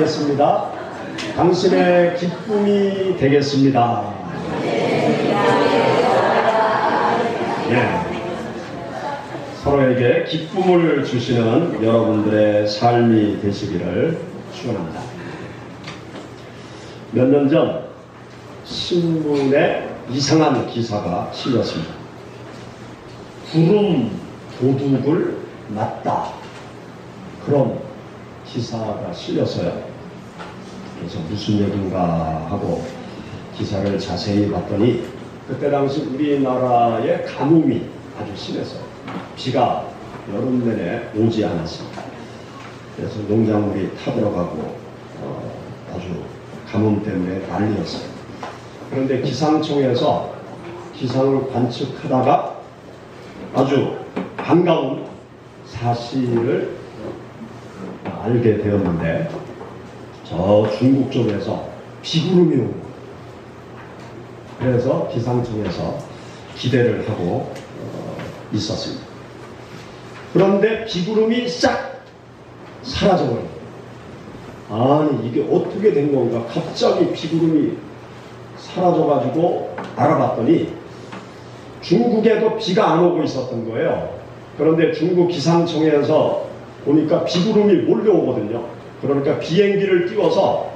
인사하겠습니다. 당신의 기쁨이 되겠습니다. 예. 서로에게 기쁨을 주시는 여러분들의 삶이 되시기를 축원합니다. 몇 년 전 신문에 이상한 기사가 실렸습니다. 구름 도둑을 맞다. 그런 기사가 실렸어요. 그래서 무슨 얘기인가 하고 기사를 자세히 봤더니 그때 당시 우리나라의 가뭄이 아주 심했어요. 비가 여름 내내 오지 않았습니다. 그래서 농작물이 타들어가고 어, 아주 가뭄 때문에 난리였어요. 그런데 기상청에서 기상을 관측하다가 아주 반가운 사실을 알게 되었는데 저 중국 쪽에서 비구름이 온 거예요. 그래서 기상청에서 기대를 하고 어, 있었습니다. 그런데 비구름이 싹 사라져버린 거예요. 아니 이게 어떻게 된 건가? 갑자기 비구름이 사라져가지고 알아봤더니 중국에도 비가 안 오고 있었던 거예요. 그런데 중국 기상청에서 보니까 비구름이 몰려오거든요. 그러니까 비행기를 띄워서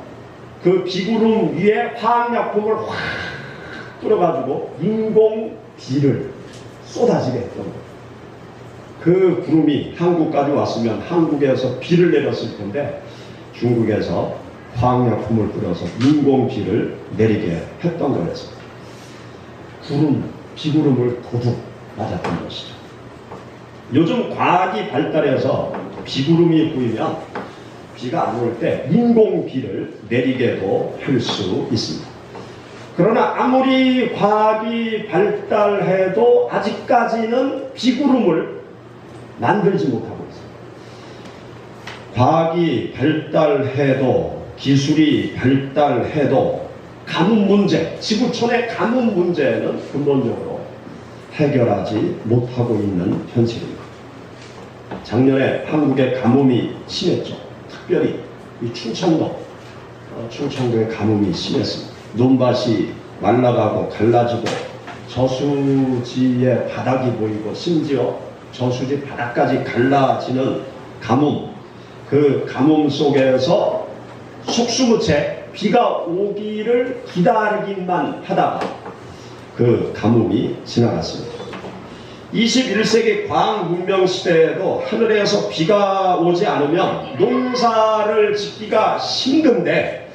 그 비구름 위에 화학약품을 확 뿌려가지고 인공 비를 쏟아지게 했던 거예요. 그 구름이 한국까지 왔으면 한국에서 비를 내렸을 텐데 중국에서 화학약품을 뿌려서 인공 비를 내리게 했던 거였습니다. 구름, 비구름을 도둑 맞았던 것이죠. 요즘 과학이 발달해서 비구름이 보이면 비가 안 올 때 인공 비를 내리게도 할 수 있습니다. 그러나 아무리 과학이 발달해도 아직까지는 비구름을 만들지 못하고 있습니다. 과학이 발달해도 기술이 발달해도 가뭄 문제, 지구촌의 가뭄 문제는 근본적으로 해결하지 못하고 있는 현실입니다. 작년에 한국의 가뭄이 심했죠. 특별히 이 충청도, 어, 충청도의 가뭄이 심했습니다. 논밭이 말라가고 갈라지고 저수지의 바닥이 보이고 심지어 저수지 바닥까지 갈라지는 가뭄, 그 가뭄 속에서 속수무책 비가 오기를 기다리기만 하다가 그 가뭄이 지나갔습니다. 21세기 과학 문명 시대에도 하늘에서 비가 오지 않으면 농사를 짓기가 힘든데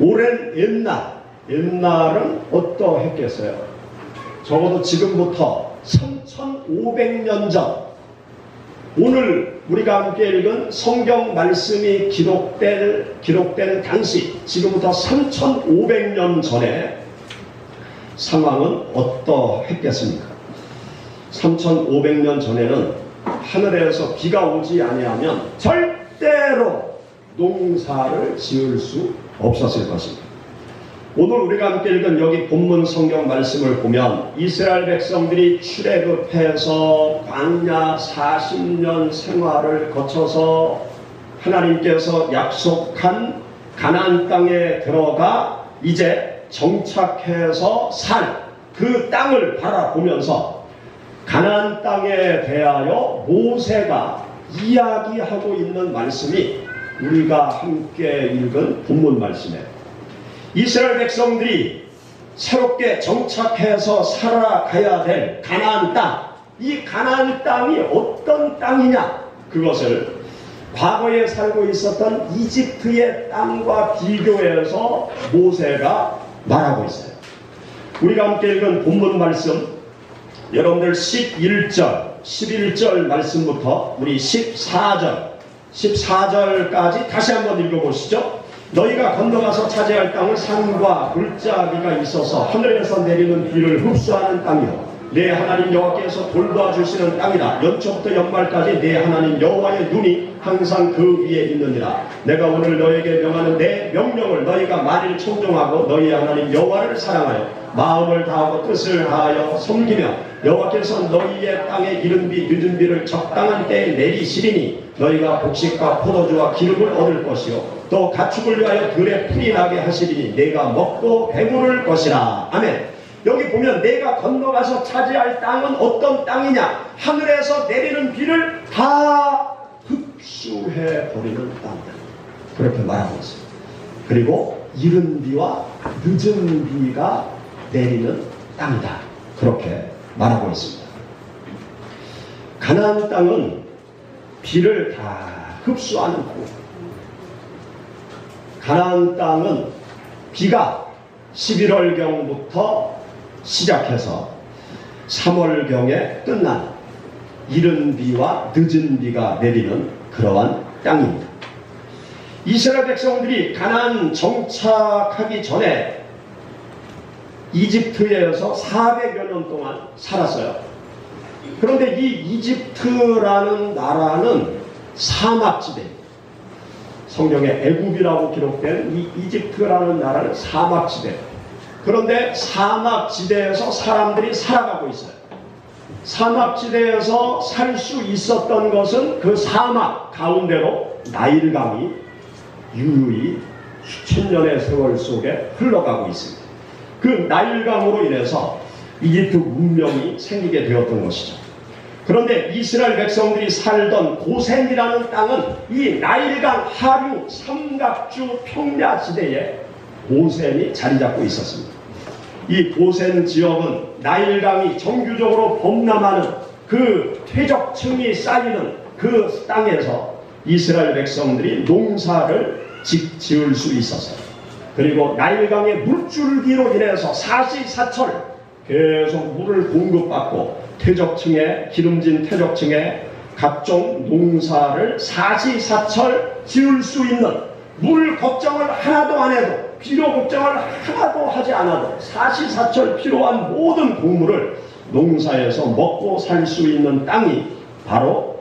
오랜 옛날, 옛날은 어떠했겠어요? 적어도 지금부터 3500년 전 오늘 우리가 함께 읽은 성경 말씀이 기록될, 기록된 당시 지금부터 3500년 전에 상황은 어떠했겠습니까? 3500년 전에는 하늘에서 비가 오지 아니하면 절대로 농사를 지을 수 없었을 것입니다. 오늘 우리가 함께 읽은 여기 본문 성경 말씀을 보면 이스라엘 백성들이 출애굽해서 광야 40년 생활을 거쳐서 하나님께서 약속한 가나안 땅에 들어가 이제 정착해서 살 그 땅을 바라보면서 가나안 땅에 대하여 모세가 이야기하고 있는 말씀이 우리가 함께 읽은 본문 말씀에 이스라엘 백성들이 새롭게 정착해서 살아가야 될 가나안 땅, 이 가나안 땅이 어떤 땅이냐? 그것을 과거에 살고 있었던 이집트의 땅과 비교해서 모세가 말하고 있어요. 우리가 함께 읽은 본문 말씀, 여러분들 11절, 11절 말씀부터 우리 14절, 14절까지 다시 한번 읽어보시죠. 너희가 건너가서 차지할 땅은 산과 골짜기가 있어서 하늘에서 내리는 비를 흡수하는 땅이요 내 하나님 여호와께서 돌봐주시는 땅이다 연초부터 연말까지 내 하나님 여호와의 눈이 항상 그 위에 있느니라. 내가 오늘 너에게 명하는 내 명령을 너희가 만일 청종하고 너희 하나님 여호와를 사랑하여 마음을 다하고 뜻을 다하여 섬기며 여호와께서 너희의 땅에 이른 비 늦은 비를 적당한 때에 내리시리니 너희가 곡식과 포도주와 기름을 얻을 것이요 또 가축을 위하여 들에 풀이 나게 하시리니 내가 먹고 배부를 것이라. 아멘. 여기 보면 내가 건너가서 차지할 땅은 어떤 땅이냐? 하늘에서 내리는 비를 다 흡수해 버리는 땅이다 그렇게 말하고 있습니다 그리고 이른 비와 늦은 비가 내리는 땅이다. 그렇게 말하고 있습니다. 가나안 땅은 비를 다 흡수하는 땅. 가나안 땅은 비가 11월경부터 시작해서 3월경에 끝난 이른 비와 늦은 비가 내리는 그러한 땅입니다. 이스라엘 백성들이 가나안 정착하기 전에 이집트에서 400여 년 동안 살았어요. 그런데 이 이집트라는 나라는 사막지대. 성경에 애굽이라고 기록된 이 이집트라는 나라는 사막지대. 그런데 사막지대에서 사람들이 살아가고 있어요. 사막지대에서 살 수 있었던 것은 그 사막 가운데로 나일강이 유유히 수천 년의 세월 속에 흘러가고 있습니다. 그 나일강으로 인해서 이집트 문명이 생기게 되었던 것이죠. 그런데 이스라엘 백성들이 살던 고센이라는 땅은 이 나일강 하류 삼각주 평야 지대에 고센이 자리 잡고 있었습니다. 이 고센 지역은 나일강이 정규적으로 범람하는 그 퇴적층이 쌓이는 그 땅에서 이스라엘 백성들이 농사를 지, 지을 수 있었어요. 그리고 나일강의 물줄기로 인해서 사시사철 계속 물을 공급받고 퇴적층에 기름진 퇴적층에 각종 농사를 사시사철 지을 수 있는 물 걱정을 하나도 안 해도 비료 걱정을 하나도 하지 않아도 사시사철 필요한 모든 곡물을 농사에서 먹고 살 수 있는 땅이 바로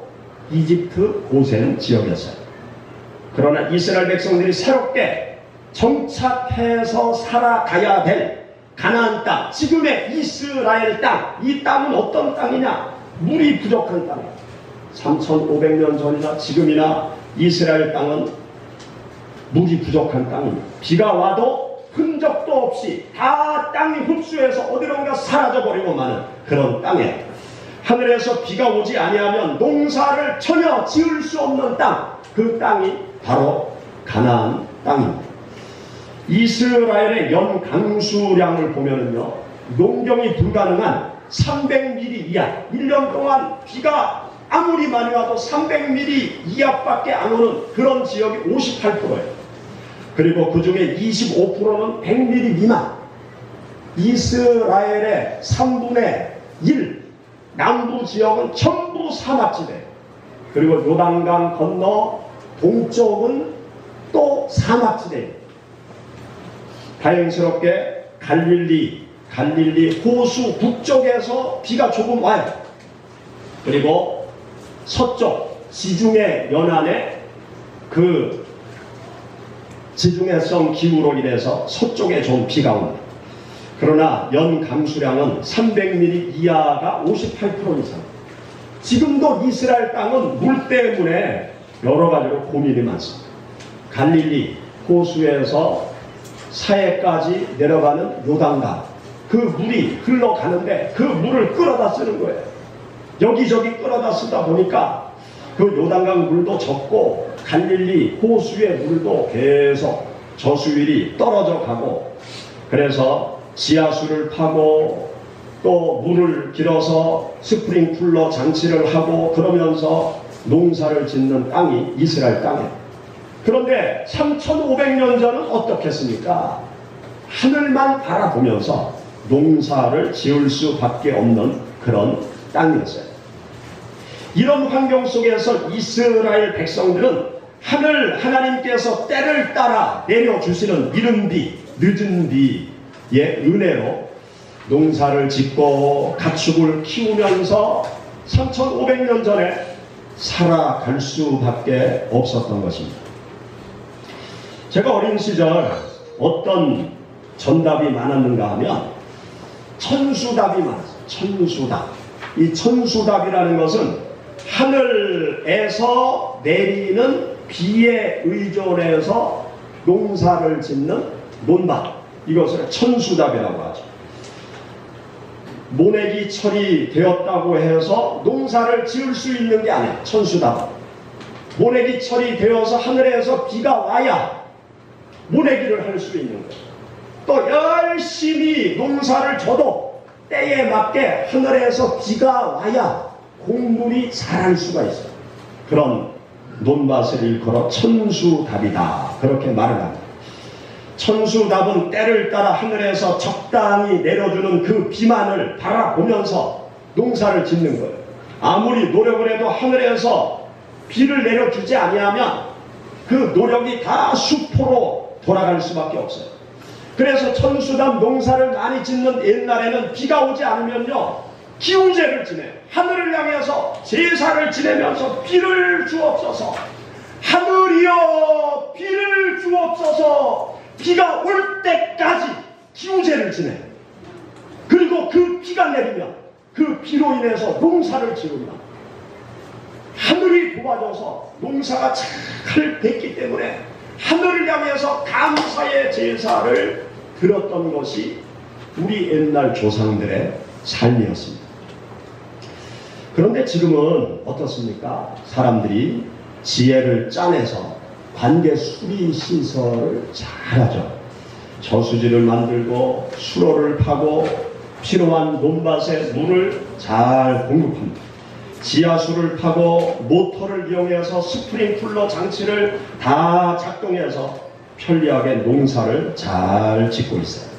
이집트 고센 지역이었어요. 그러나 이스라엘 백성들이 새롭게 정착해서 살아가야 될 가나안 땅, 지금의 이스라엘 땅, 이 땅은 어떤 땅이냐? 물이 부족한 땅. 3,500년 전이나 지금이나 이스라엘 땅은 물이 부족한 땅입니다. 비가 와도 흔적도 없이 다 땅이 흡수해서 어디론가 사라져버리고 마는 그런 땅에 하늘에서 비가 오지 아니하면 농사를 전혀 지을 수 없는 땅, 그 땅이 바로 가나안 땅입니다. 이스라엘의 연 강수량을 보면은요, 농경이 불가능한 300mm 이하, 1년 동안 비가 아무리 많이 와도 300mm 이하밖에 안 오는 그런 지역이 58%예요. 그리고 그 중에 25%는 100mm 미만. 이스라엘의 3분의 1 남부 지역은 전부 사막지대. 그리고 요단강 건너 동쪽은 또 사막지대. 다행스럽게 갈릴리, 갈릴리 호수 북쪽에서 비가 조금 와요. 그리고 서쪽 지중해 연안에 그 지중해성 기후로 인해서 서쪽에 좀 비가 옵니다. 그러나 연 강수량은 300mm 이하가 58% 이상. 지금도 이스라엘 땅은 물 때문에 여러 가지로 고민이 많습니다. 갈릴리 호수에서 사해까지 내려가는 요단강 그 물이 흘러가는데 그 물을 끌어다 쓰는 거예요. 여기저기 끌어다 쓰다 보니까 그 요단강 물도 적고 갈릴리 호수의 물도 계속 저수율이 떨어져 가고 그래서 지하수를 파고 또 물을 길어서 스프링쿨러 장치를 하고 그러면서 농사를 짓는 땅이 이스라엘 땅이에요. 그런데 3,500년 전은 어떻겠습니까? 하늘만 바라보면서 농사를 지을 수밖에 없는 그런 땅이었어요. 이런 환경 속에서 이스라엘 백성들은 하늘 하나님께서 때를 따라 내려주시는 이른 비, 늦은 비의 은혜로 농사를 짓고 가축을 키우면서 3,500년 전에 살아갈 수밖에 없었던 것입니다. 제가 어린 시절 어떤 전답이 많았는가 하면 천수답이 많았어요. 천수답. 이 천수답이라는 것은 하늘에서 내리는 비에 의존해서 농사를 짓는 논밭. 이것을 천수답이라고 하죠. 모내기 철이 되었다고 해서 농사를 지을 수 있는 게 아니야. 천수답. 모내기 철이 되어서 하늘에서 비가 와야 모내기를 할 수 있는 거예요. 또 열심히 농사를 져도 때에 맞게 하늘에서 비가 와야 곡물이 자랄 수가 있어요. 그런 논밭을 일컬어 천수답이다. 그렇게 말을 합니다. 천수답은 때를 따라 하늘에서 적당히 내려주는 그 비만을 바라보면서 농사를 짓는 거예요. 아무리 노력을 해도 하늘에서 비를 내려주지 아니하면 그 노력이 다 수포로 돌아갈 수밖에 없어요. 그래서 천수답 농사를 많이 짓는 옛날에는 비가 오지 않으면요 기우제를 지내 하늘을 향해서 제사를 지내면서 비를 주옵소서. 하늘이여 비를 주옵소서. 비가 올 때까지 기우제를 지내. 그리고 그 비가 내리면 그 비로 인해서 농사를 지으면 하늘이 도와줘서 농사가 잘 됐기 때문에 하늘을 향해서 감사의 제사를 드렸던 것이 우리 옛날 조상들의 삶이었습니다. 그런데 지금은 어떻습니까? 사람들이 지혜를 짜내서 관계 수리 시설을 잘하죠. 저수지를 만들고 수로를 파고 필요한 논밭에 물을 잘 공급합니다. 지하수를 파고 모터를 이용해서 스프링 쿨러 장치를 다 작동해서 편리하게 농사를 잘 짓고 있어요.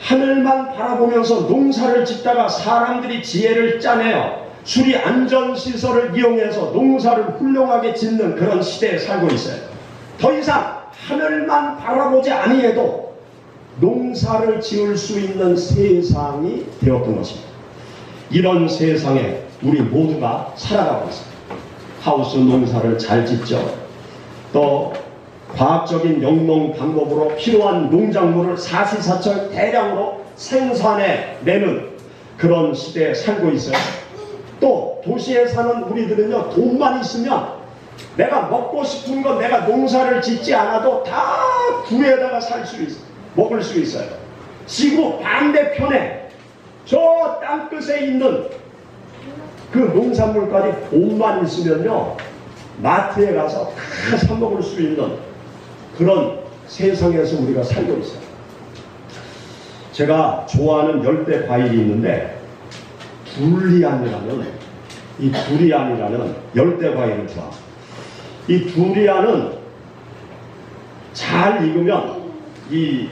하늘만 바라보면서 농사를 짓다가 사람들이 지혜를 짜내어 수리 안전 시설을 이용해서 농사를 훌륭하게 짓는 그런 시대에 살고 있어요. 더 이상 하늘만 바라보지 아니해도 농사를 지을 수 있는 세상이 되었던 것입니다. 이런 세상에 우리 모두가 살아가고 있습니다. 하우스 농사를 잘 짓죠. 또 과학적인 영농 방법으로 필요한 농작물을 사시사철 대량으로 생산해 내는 그런 시대에 살고 있어요. 또 도시에 사는 우리들은요 돈만 있으면 내가 먹고 싶은 건 내가 농사를 짓지 않아도 다 구에다가 살 수 있어 먹을 수 있어요. 지구 반대편에 저 땅끝에 있는 그 농산물까지 돈만 있으면요 마트에 가서 다 사 먹을 수 있는 그런 세상에서 우리가 살고 있어요. 제가 좋아하는 열대 과일이 있는데 둘리안이라는 이 두리안이라는 열대 과일을 좋아. 이 두리안은 잘 익으면 이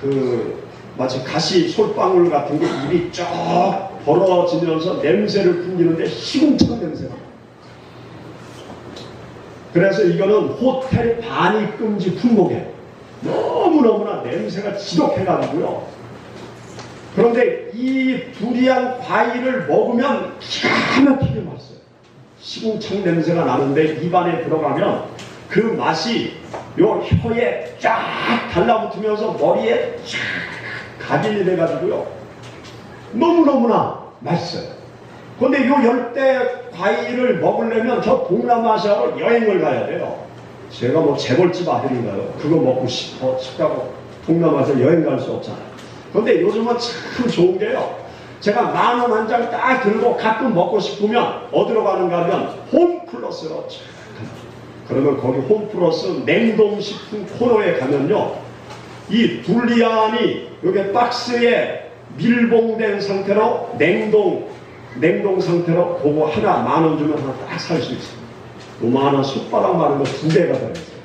그 마치 가시 솔방울 같은 게 입이 쫙 벌어지면서 냄새를 풍기는데 시궁창 냄새가. 그래서 이거는 호텔 반입 금지 품목에 너무너무나 냄새가 지독해가지고요. 그런데 이 두리안 과일을 먹으면 기가 막히게 맛있어요. 시궁창 냄새가 나는데 입안에 들어가면 그 맛이 요 혀에 쫙 달라붙으면서 머리에 쫙 가빌이 돼가지고요. 너무너무나 맛있어요. 근데 요 열대 과일을 먹으려면 저 동남아시아로 여행을 가야 돼요. 제가 뭐 재벌집 아들인가요? 그거 먹고 싶어, 싶다고 동남아시아 여행 갈 수 없잖아요. 근데 요즘은 참 좋은 게요. 제가 만 원 한 장 딱 들고 가끔 먹고 싶으면 어디로 가는가 하면 홈플러스로. 그러면 거기 홈플러스 냉동식품 코너에 가면요. 이 둘리안이 여기 박스에 밀봉된 상태로 냉동 냉동 상태로 그거 하나 만 원 주면 하나 딱 살 수 있어요. 요만한 숟가락 많은 거두 개가 들어있어요.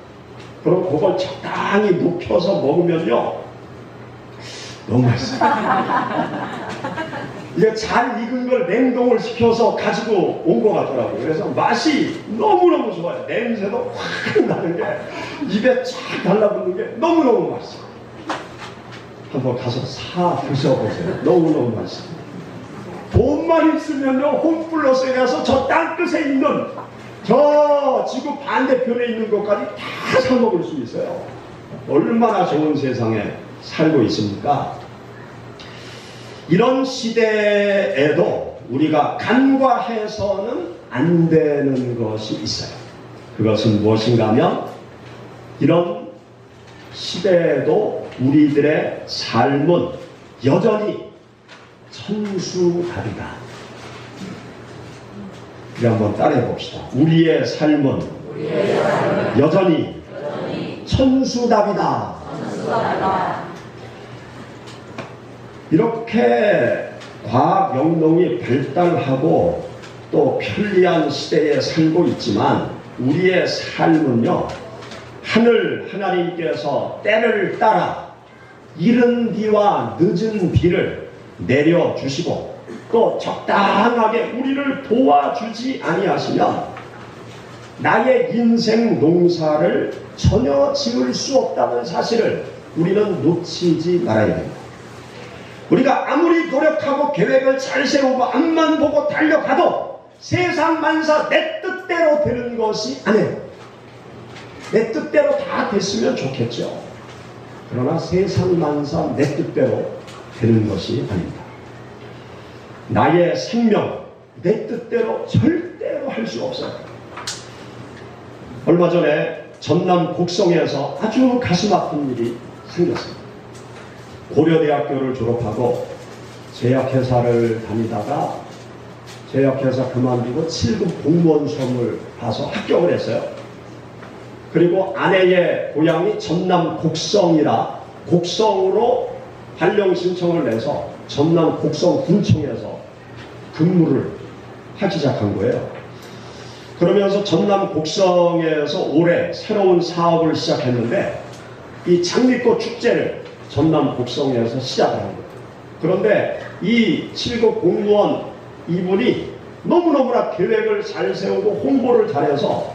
그럼 그걸 적당히 묵혀서 먹으면요. 너무 맛있어요. 이게 잘 익은 걸 냉동을 시켜서 가지고 온 것 같더라고요. 그래서 맛이 너무너무 좋아요. 냄새도 확 나는 게 입에 쫙 달라붙는 게 너무너무 맛있어요. 한번 가서 사 드셔보세요. 너무너무 맛있습니다. 돈만 있으면요, 홈플러스에 가서 저 땅끝에 있는 저 지구 반대편에 있는 것까지 다 사먹을 수 있어요. 얼마나 좋은 세상에 살고 있습니까? 이런 시대에도 우리가 간과해서는 안 되는 것이 있어요. 그것은 무엇인가 하면 이런 시대에도 우리들의 삶은 여전히 천수답이다. 우리 한번 따라해 봅시다. 우리의 삶은 여전히 천수답이다. 이렇게 과학 영농이 발달하고 또 편리한 시대에 살고 있지만 우리의 삶은요 하늘 하나님께서 때를 따라 이른 비와 늦은 비를 내려 주시고 또 적당하게 우리를 도와주지 아니하시면 나의 인생 농사를 전혀 지을 수 없다는 사실을 우리는 놓치지 말아야 됩니다. 우리가 아무리 노력하고 계획을 잘 세우고 앞만 보고 달려가도 세상 만사 내 뜻대로 되는 것이 아니에요. 내 뜻대로 다 됐으면 좋겠죠. 그러나 세상 만사 내 뜻대로 되는 것이 아닙니다. 나의 생명 내 뜻대로 절대로 할 수 없어요. 얼마 전에 전남 곡성에서 아주 가슴 아픈 일이 생겼습니다. 고려대학교를 졸업하고 제약회사를 다니다가 제약회사 그만두고 7급 공무원 시험을 봐서 합격을 했어요. 그리고 아내의 고향이 전남 곡성이라 곡성으로 발령 신청을 내서 전남 곡성 군청에서 근무를 하기 시작한 거예요. 그러면서 전남 곡성에서 올해 새로운 사업을 시작했는데 이 장미꽃 축제를 전남 곡성에서 시작을 한 거예요. 그런데 이 7급 공무원 이분이 너무너무나 계획을 잘 세우고 홍보를 잘해서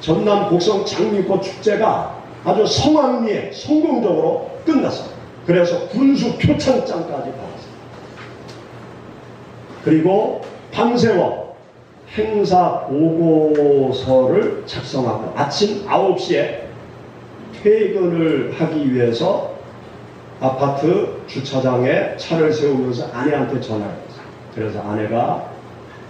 전남 곡성 장미꽃 축제가 아주 성황리에 성공적으로 끝났어요. 그래서 군수 표창장까지 받았어요. 그리고 밤새워 행사 보고서를 작성하고 아침 9시에 퇴근을 하기 위해서 아파트 주차장에 차를 세우면서 아내한테 전화를 했어요. 그래서 아내가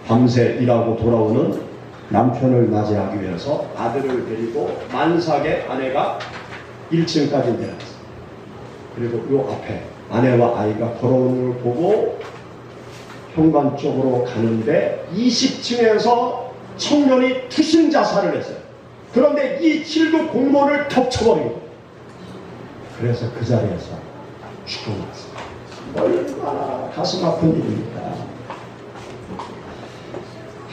밤새 일하고 돌아오는 남편을 맞이하기 위해서 아들을 데리고 만삭에 아내가 1층까지 내려갔어요. 그리고 요 앞에 아내와 아이가 걸어오는 걸 보고 현관 쪽으로 가는데 20층에서 청년이 투신 자살을 했어요. 그런데 이 7급 공무원을 덮쳐버리고 그래서 그 자리에서 죽어났어요. 얼마나 가슴 아픈 일입니까?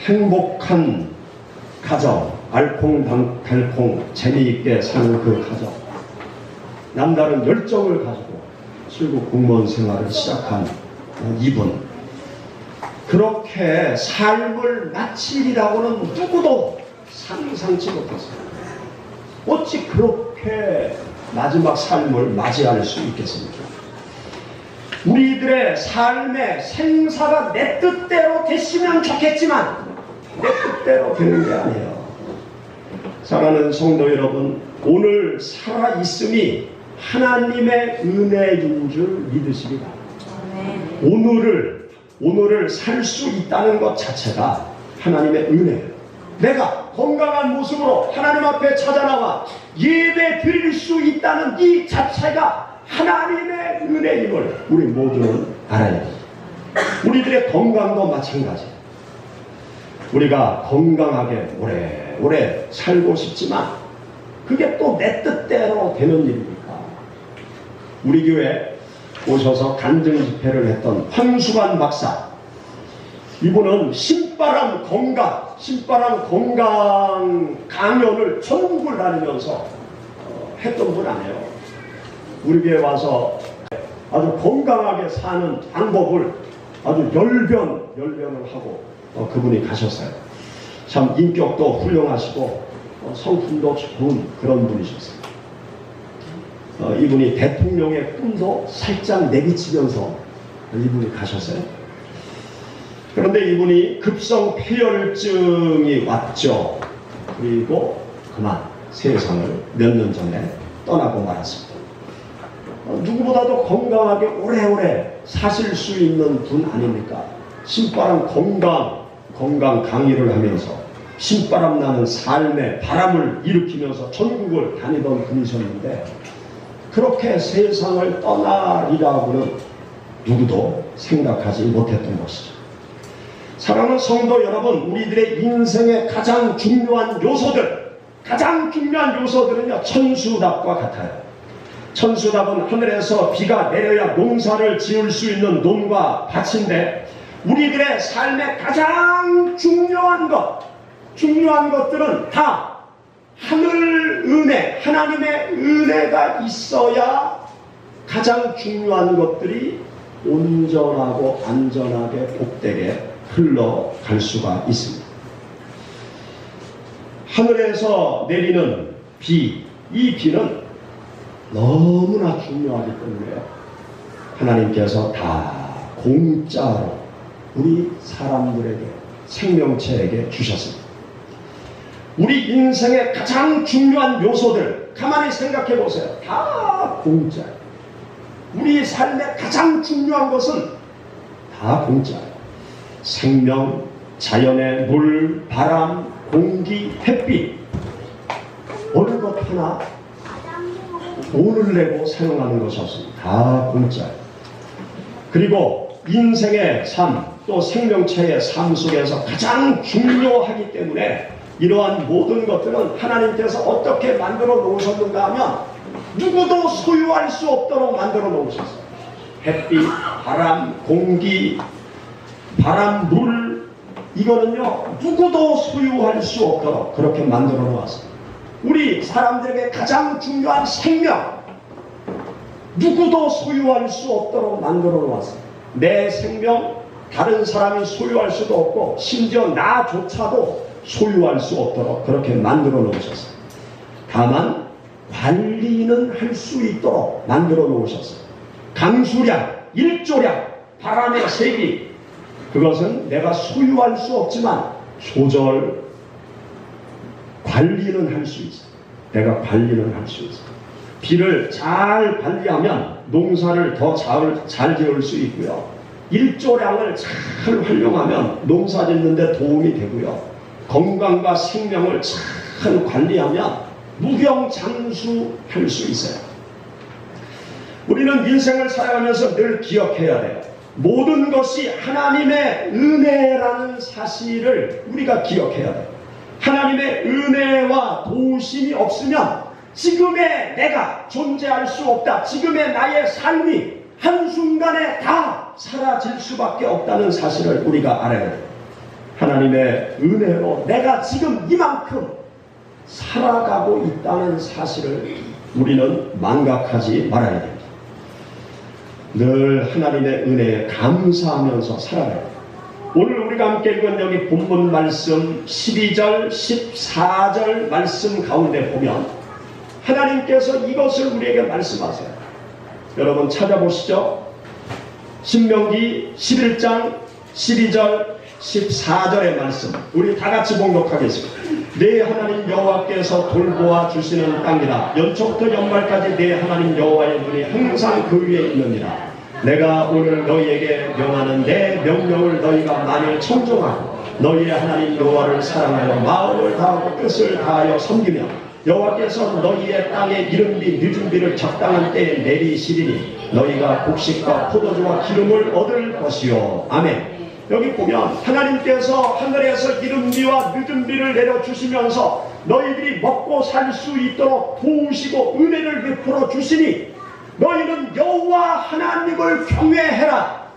행복한 가정, 알콩달콩 재미있게 사는 그 가정. 남다른 열정을 가지고 7급 공무원 생활을 시작한 이분. 그렇게 삶을 마치리라고는 누구도 상상치 못했어요. 어찌 그렇게 마지막 삶을 맞이할 수 있겠습니까? 우리들의 삶의 생사가 내 뜻대로 됐으면 좋겠지만 내 뜻대로 되는 게 아니에요. 사랑하는 성도 여러분, 오늘 살아 있음이 하나님의 은혜인 줄 믿으시기 바랍니다. 오늘을 오늘을 살 수 있다는 것 자체가 하나님의 은혜예요. 내가 건강한 모습으로 하나님 앞에 찾아나와 예배 드릴 수 있다는 이 자체가 하나님의 은혜임을 우리 모두는 알아야 됩니다. 우리들의 건강도 마찬가지예요. 우리가 건강하게 오래오래 살고 싶지만 그게 또 내 뜻대로 되는 일입니까? 우리 교회 오셔서 간증 집회를 했던 황수관 박사 이분은 신바람 건강, 신바람 건강 강연을 전국을 다니면서 어, 했던 분 아니에요. 우리 교회 와서 아주 건강하게 사는 방법을 아주 열변, 열변을 하고 어, 그분이 가셨어요. 참 인격도 훌륭하시고 어, 성품도 좋은 그런 분이셨어요. 어, 이분이 대통령의 꿈도 살짝 내비치면서 이분이 가셨어요. 그런데 이분이 급성 폐혈증이 왔죠. 그리고 그만 세상을 몇 년 전에 떠나고 말았습니다. 어, 누구보다도 건강하게 오래오래 사실 수 있는 분 아닙니까? 신바람 건강, 건강 강의를 하면서 신바람 나는 삶의 바람을 일으키면서 전국을 다니던 분이셨는데 그렇게 세상을 떠나리라고는 누구도 생각하지 못했던 것이죠. 사랑하는 성도 여러분, 우리들의 인생의 가장 중요한 요소들, 가장 중요한 요소들은요, 천수답과 같아요. 천수답은 하늘에서 비가 내려야 농사를 지을 수 있는 논과 밭인데, 우리들의 삶의 가장 중요한 것, 중요한 것들은 다 하늘 은혜, 하나님의 은혜가 있어야 가장 중요한 것들이 온전하고 안전하게 복되게 흘러갈 수가 있습니다. 하늘에서 내리는 비, 이 비는 너무나 중요하기 때문에 하나님께서 다 공짜로 우리 사람들에게 생명체에게 주셨습니다. 우리 인생의 가장 중요한 요소들 가만히 생각해 보세요. 다 공짜예요. 우리 삶의 가장 중요한 것은 다 공짜예요. 생명, 자연의 물, 바람, 공기, 햇빛 어느 것 하나 돈을 내고 사용하는 것이 없습니다. 다 공짜예요. 그리고 인생의 삶, 또 생명체의 삶 속에서 가장 중요하기 때문에 이러한 모든 것들은 하나님께서 어떻게 만들어 놓으셨는가 하면 누구도 소유할 수 없도록 만들어 놓으셨어요. 햇빛, 바람, 공기, 바람, 물 이거는요 누구도 소유할 수 없도록 그렇게 만들어 놓았어요. 우리 사람들에게 가장 중요한 생명 누구도 소유할 수 없도록 만들어 놓았어요. 내 생명 다른 사람이 소유할 수도 없고 심지어 나조차도 소유할 수 없도록 그렇게 만들어 놓으셨어요. 다만 관리는 할 수 있도록 만들어 놓으셨어요. 강수량, 일조량, 바람의 세기 그것은 내가 소유할 수 없지만 조절 관리는 할 수 있어. 내가 관리는 할 수 있어. 비를 잘 관리하면 농사를 더 잘 잘 지을 수 있고요. 일조량을 잘 활용하면 농사 짓는데 도움이 되고요. 건강과 생명을 잘 관리하면 무병장수할 수 있어요. 우리는 인생을 살아가면서 늘 기억해야 돼요. 모든 것이 하나님의 은혜라는 사실을 우리가 기억해야 돼요. 하나님의 은혜와 도우심이 없으면 지금의 내가 존재할 수 없다. 지금의 나의 삶이 한순간에 다 사라질 수밖에 없다는 사실을 우리가 알아야 돼요. 하나님의 은혜로 내가 지금 이만큼 살아가고 있다는 사실을 우리는 망각하지 말아야 됩니다. 늘 하나님의 은혜에 감사하면서 살아가야 됩니다. 오늘 우리가 함께 읽은 여기 본문 말씀 12절, 14절 말씀 가운데 보면 하나님께서 이것을 우리에게 말씀하세요. 여러분 찾아보시죠. 신명기 11장 12절 14절의 말씀 우리 다 같이 봉독하겠습니다. 내 하나님 여호와께서 돌보아 주시는 땅이라 연초부터 연말까지 내 하나님 여호와의 눈이 항상 그 위에 있느니라. 내가 오늘 너희에게 명하는 내 명령을 너희가 만일 청종하고 너희의 하나님 여호와를 사랑하여 마음을 다하고 뜻을 다하여 섬기며 여호와께서 너희의 땅에 이른 비 늦은 비를 적당한 때에 내리시리니 너희가 곡식과 포도주와 기름을 얻을 것이요 아멘. 여기 보면 하나님께서 하늘에서 이른 비와 늦은 비를 내려주시면서 너희들이 먹고 살 수 있도록 도우시고 은혜를 베풀어 주시니 너희는 여호와 하나님을 경외해라.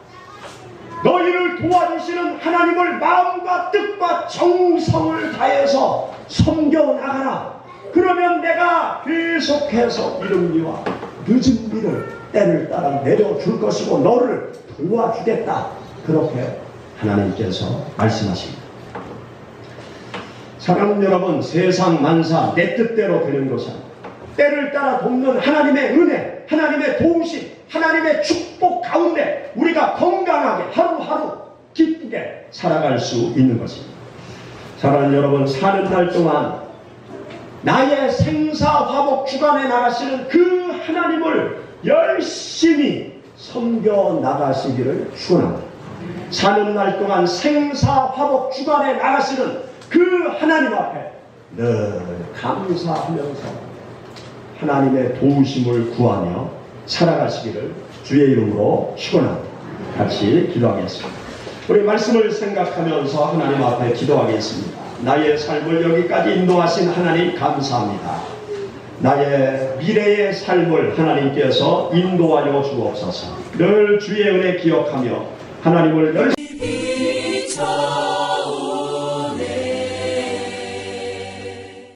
너희를 도와주시는 하나님을 마음과 뜻과 정성을 다해서 섬겨 나가라. 그러면 내가 계속해서 이른비와 늦은 비를 때를 따라 내려줄 것이고 너를 도와주겠다. 그렇게 하나님께서 말씀하십니다. 사랑하는 여러분, 세상 만사 내 뜻대로 되는 아니라 때를 따라 돕는 하나님의 은혜, 하나님의 도우심, 하나님의 축복 가운데 우리가 건강하게 하루하루 기쁘게 살아갈 수 있는 것입니다. 사랑하는 여러분, 사는 날 동안 나의 생사화복 주관에 나가시는 그 하나님을 열심히 섬겨 나가시기를 축원합니다. 사는 날 동안 생사화복 주간에 나가시는 그 하나님 앞에 늘 감사하면서 하나님의 도우심을 구하며 살아가시기를 주의 이름으로 축원합니다. 같이 기도하겠습니다. 우리 말씀을 생각하면서 하나님 앞에 기도하겠습니다. 나의 삶을 여기까지 인도하신 하나님 감사합니다. 나의 미래의 삶을 하나님께서 인도하여 주옵소서. 늘 주의 은혜 기억하며 하나님을 열심히